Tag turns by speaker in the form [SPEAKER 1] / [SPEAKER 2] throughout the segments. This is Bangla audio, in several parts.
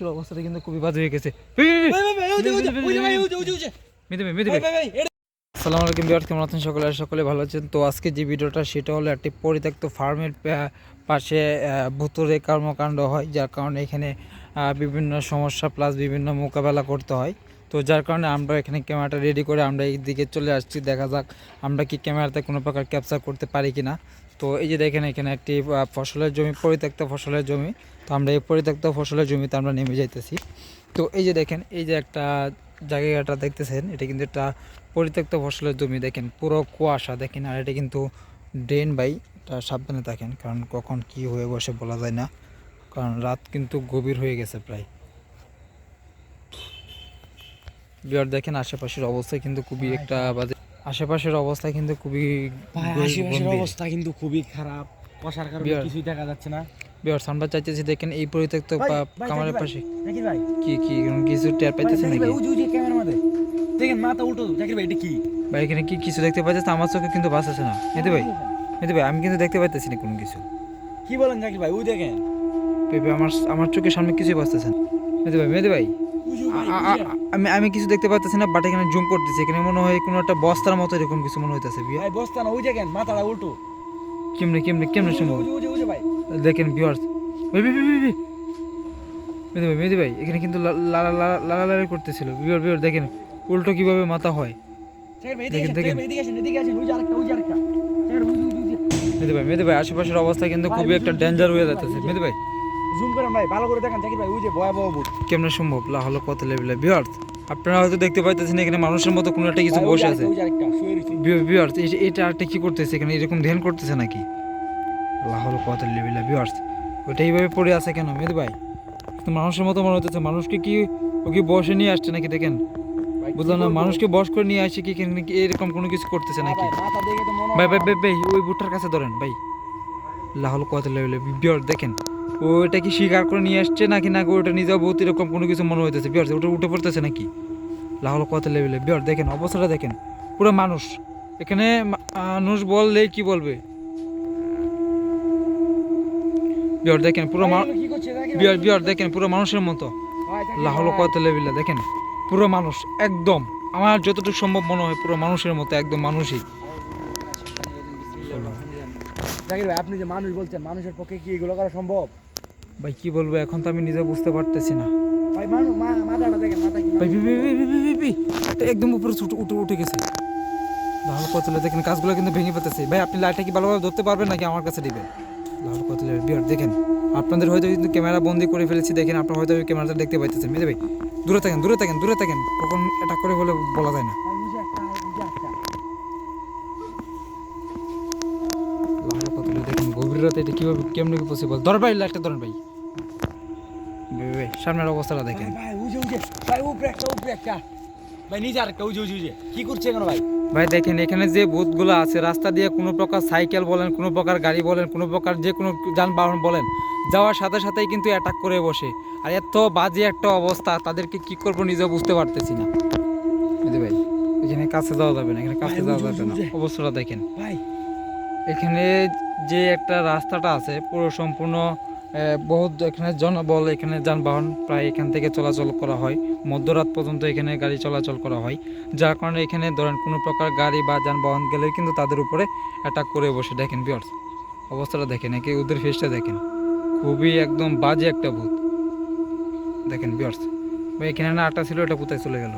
[SPEAKER 1] আশেপাশের অবস্থাটা কিন্তু খুবই বাজে হয়ে গেছে আসসালামু আলাইকুম বিয়ার কেমন আছেন সকলে সকলে ভালো আছেন তো আজকে যে ভিডিওটা সেটা হলো একটি পরিত্যক্ত ফার্মের পাশে ভুতুরে কর্মকাণ্ড হয় যার কারণে এখানে বিভিন্ন সমস্যা প্লাস বিভিন্ন মোকাবেলা করতে হয় তো যার কারণে আমরা এখানে ক্যামেরাটা রেডি করে আমরা এই দিকে চলে আসছি দেখা যাক আমরা কি ক্যামেরাতে কোনো প্রকার ক্যাপচার করতে পারি কিনা তো এই যে দেখেন এখানে একটি ফসলের জমি পরিত্যক্ত ফসলের জমি। তো আমরা এই পরিত্যক্ত ফসলের জমিতে আমরা নেমে যাইতেছি। তো এই যে দেখেন এই যে একটা জায়গাটা দেখতেছেন এটা কিন্তু একটা পরিত্যক্ত ফসলের জমি। দেখেন পুরো কুয়াশা দেখেন আর এটা কিন্তু ড্রেন বাই এটা সাবধানে থাকেন কারণ কখন কি হয়ে বসে বলা যায় না। কারণ রাত কিন্তু গভীর হয়ে গেছে প্রায়। বিয়ার দেখেন আশেপাশের অবস্থা কিন্তু খুবই একটা বাজে। আশেপাশের অবস্থা কিন্তু খুবই
[SPEAKER 2] আশেপাশের অবস্থা কিন্তু খুবই খারাপ। কষার কারণে কিছুই দেখা যাচ্ছে না।
[SPEAKER 1] বিয়ার আমরা চাইতেছি দেখেন এই পরিত্যক্ত কামারের পাশে। কি কি কিছু টের পাইতেছে নাকি?
[SPEAKER 2] ক্যামেরার মধ্যে। দেখেন মাথা উল্টো জাকির ভাই এটা কি?
[SPEAKER 1] ভাই এখানে কি কিছু দেখতে পাইতেছে? আমার চোখে কিন্তু বাঁচতেছে না। মেহেদি ভাই মেহেদি ভাই আমি কিন্তু দেখতে পাইতেছি না কোনো কিছু।
[SPEAKER 2] কি বলেন জাকির ভাই? ওই দেখেন।
[SPEAKER 1] পেপে আমার আমার চোখের সামনে কিছুই বাঁচতেছে না। মেহেদি ভাই মেহেদি ভাই। আমি আমি কিছু দেখতে পাচ্ছি না বাট এখানে জুম করতেছি এখানে মনে হয় কোনো একটা বস্তার মতো এরকম কিছু মনে হইতেছে বিয়া
[SPEAKER 2] ভাই বস্তা না ওই দেখেন মাথাটা উল্টো
[SPEAKER 1] কেমনে কেমনে কেমনে সম্ভব দেখেন ভিউয়ার্স ভাই ভাই ভাই ভাই, এখানে কিন্তু লা- লা- লা- লালালালি করতেছিল ভিউয়ার ভিউয়ার দেখেন উল্টো কীভাবে মাথা হয় দেখেন, দেখেন।
[SPEAKER 2] জাকির ভাই,
[SPEAKER 1] মেহেদি ভাই আশেপাশের অবস্থা কিন্তু খুবই একটা ডেঞ্জার হয়ে যাচ্ছে মেদি ভাই
[SPEAKER 2] জুম করেন ভাই ভালো করে দেখেন জাকির ভাই ওই যে ভয়াবহ ভূত।
[SPEAKER 1] কেমনে সম্ভব? লা হলো কত লেভেলে ভিউয়ার্স আপনারা হয়তো দেখতে পাইতেছেন এখানে মানুষের মতো কোনো একটা কিছু বসে আছে। ভিউয়ার্স এটা আরেকটা কি করতেছে এখানে? এরকম ধ্যান করতেছে নাকি? আল্লাহ হলো কত লেভেলে ভিউয়ার্স ওইটা এইভাবে পড়ে আছে কেন? মেদ ভাই মানুষের মতো মনে হতেছে মানুষকে কি ও কি বসে নিয়ে আসছে নাকি দেখেন? বুঝলাম না মানুষকে বস করে নিয়ে আসছে কি এরকম কোনো কিছু করতেছে নাকি?
[SPEAKER 2] ভাই,
[SPEAKER 1] ভাই ভাই ভাই ওই বুটটার কাছে ধরেন ভাই। আল্লাহ হলো কত লেভেলে বিয়ার দেখেন। ও এটা কি শিকার করে নিয়ে আসছে নাকি না ওটা নিজেও বহুত এরকম কোনো কিছু মনে হইতেছে? বিয়ার ওটা উঠে পড়তেছে নাকি? আল্লাহ হলো কত লেভেলে? বিয়ার দেখেন অবস্থাটা দেখেন। পুরো মানুষ। এখানে মানুষ বললে কি বলবে? বিয়ার দেখেন পুরো? বিয়ার বিয়ার দেখেন পুরো মানুষের মতো।
[SPEAKER 2] ভাই, জাকির
[SPEAKER 1] আল্লাহ হলো
[SPEAKER 2] ভাই।
[SPEAKER 1] কত লেভেলে? দেখেন পুরো মানুষ একদম। আমার যতটুকু সম্ভব মনে হয় পুরো মানুষের মতো একদম মানুষই।
[SPEAKER 2] জাকির ভাই আপনি যে মানুষ বলছেন মানুষের পক্ষে কি এগুলো করা সম্ভব?
[SPEAKER 1] ভাই কি বলব এখন তো আমি নিজে বুঝতে পারতেছি না।
[SPEAKER 2] ভাই মানুষ মাথাটা দেখেন মাথা
[SPEAKER 1] ভাই একদম উপরে উঠে উঠে গেছে। লাল কতলে দেখেন কাজগুলো কিন্তু ভেঙে পেতেছে ভাই আপনি লাইটটা কি ভালোভাবে ধরতে পারবেন নাকি আমার কাছে দিবেন? লাল কতলে বিয়ার দেখেন আপনাদের হয়তো কিন্তু ক্যামেরা বন্দি করে ফেলেছি দেখেন আপনার হয়তো ক্যামেরাটা দেখতে পাইতেছেন। মেয়ে ভাই দূরে থাকেন দূরে থাকেন দূরে থাকেন কখন এটা করে বলে বলা যায় না। রাতে এটা কীভাবে কেমনি পসিবল ধর ভাই লাইটটা ধরেন ভাই। সামনের অবস্থাটা দেখেন।
[SPEAKER 2] ভাই, উজে, উজে। ভাই, উপরে একটা, উপরে একটা। ভাই, নিচে আরেকটা, উজে, উজে, উজে। কি করছে কেন ভাই?
[SPEAKER 1] ভাই দেখেন এখানে যে বুথগুলো আছে রাস্তা দিয়ে কোনো প্রকার সাইকেল বলেন কোনো প্রকার গাড়ি বলেন কোনো প্রকার যে কোনো যানবাহন বলেন যাওয়ার সাথে সাথেই কিন্তু অ্যাটাক করে বসে। আর এত বাজে একটা অবস্থা তাদেরকে কি করব নিজে বুঝতে পারতেছি না। ভাই এখানে কাছে যাওয়া যাবে না এখানে কাছে যাওয়া যাবে না। অবস্থাটা দেখেন।
[SPEAKER 2] ভাই
[SPEAKER 1] এখানে যে একটা রাস্তাটা আছে পুরো সম্পূর্ণ বহুত এখানে জনবল এখানে যানবাহন প্রায় এখান থেকে চলাচল করা হয়। মধ্যরাত পর্যন্ত এখানে গাড়ি চলাচল করা হয়। যার কারণে এখানে ধরেন কোনো প্রকার গাড়ি বা যানবাহন গেলে কিন্তু তাদের উপরে অ্যাটাক করে বসে। দেখেন বিয়ার্স অবস্থাটা দেখেন একে ওদের ফেসটা দেখেন। খুবই একদম বাজে একটা ভূত। দেখেন বিয়ার্স ভাই এখানে না আটা ছিল এটা কোথায় চলে গেল।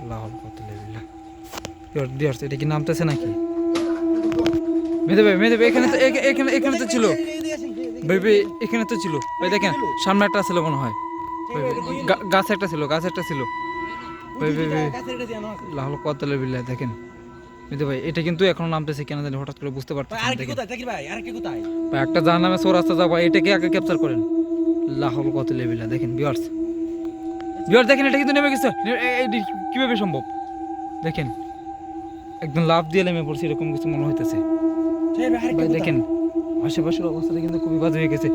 [SPEAKER 1] আল্লাহ বিয়ার্স এটা কি নামতেছে নাকি? মেধে ভাই মেধে ভাই এখানে তো এখানে এখানে তো ছিল। ভাই ভাই এখানে তো ছিল। ভাই দেখেন সামনে একটা ছিল মনে হয়। গাছে একটা ছিল গাছে একটা ছিল। ভাই ভাই ভাই
[SPEAKER 2] কাছের এটা দিয়ে
[SPEAKER 1] লাল কত লেবিল্লা দেখেন। মেধে ভাই এটা কিন্তু এখনও নামতেছে কেন জানি হঠাৎ করে বুঝতে পারতেছি?
[SPEAKER 2] ভাই,
[SPEAKER 1] একটা যার নামে সো রাস্তা যাব এটাকে আগে ক্যাপচার করেন? লাহল কত লেবিল্লা দেখেন বিয়ার্স বিয়ার দেখেন এটা কিন্তু নেমে গেছে। কীভাবে সম্ভব? দেখেন একদম লাভ দিয়ে নেমে পড়ছে এরকম কিছু মনে হইতেছে।
[SPEAKER 2] ভাই?
[SPEAKER 1] দেখেন আশেপাশের অবস্থাটা কিন্তু খুবই বাজে হয়ে গেছে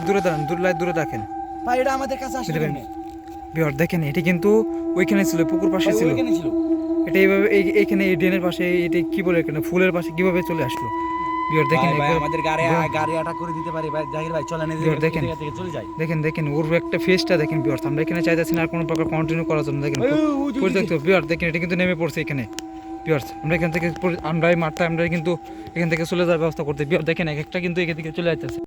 [SPEAKER 1] দূরে দাঁড়ান দূরে দূরে দেখেন
[SPEAKER 2] ভাই, এটা আমাদের কাছে আসলে
[SPEAKER 1] বুঝতে বিহার দেখেন এটি কিন্তু ওইখানে ছিল পুকুর পাশে ছিল এটা এইভাবে এই- এইখানে এই ড্রেনের পাশে এটা কি বলে এখানে ফুলের পাশে কীভাবে চলে আসলো দেখেন
[SPEAKER 2] ভাই, ভাই,
[SPEAKER 1] একবার-
[SPEAKER 2] আমাদের গাড়ি গাড়ি আটা করে দিতে পারি ভাই। জাহির ভাই চলেন
[SPEAKER 1] দেখেন।
[SPEAKER 2] চলে যাই।
[SPEAKER 1] দেখেন দেখেন ওর একটা ফেসটা দেখেন বিয়ার্স আমরা এখানে চাইতেছি না আর কোনো প্রকার কন্টিনিউ করার জন্য। দেখেন পরিত্যক্ত দেখেন এটা কিন্তু নেমে পড়ছে এখানে। বিয়ার্স আমরা এখান থেকে আমরা এই মাঠটা আমরা কিন্তু এখান থেকে চলে যাওয়ার ব্যবস্থা করতে। বিয়ার দেখেন এক একটা কিন্তু এখান থেকে চলে যাইতেছে।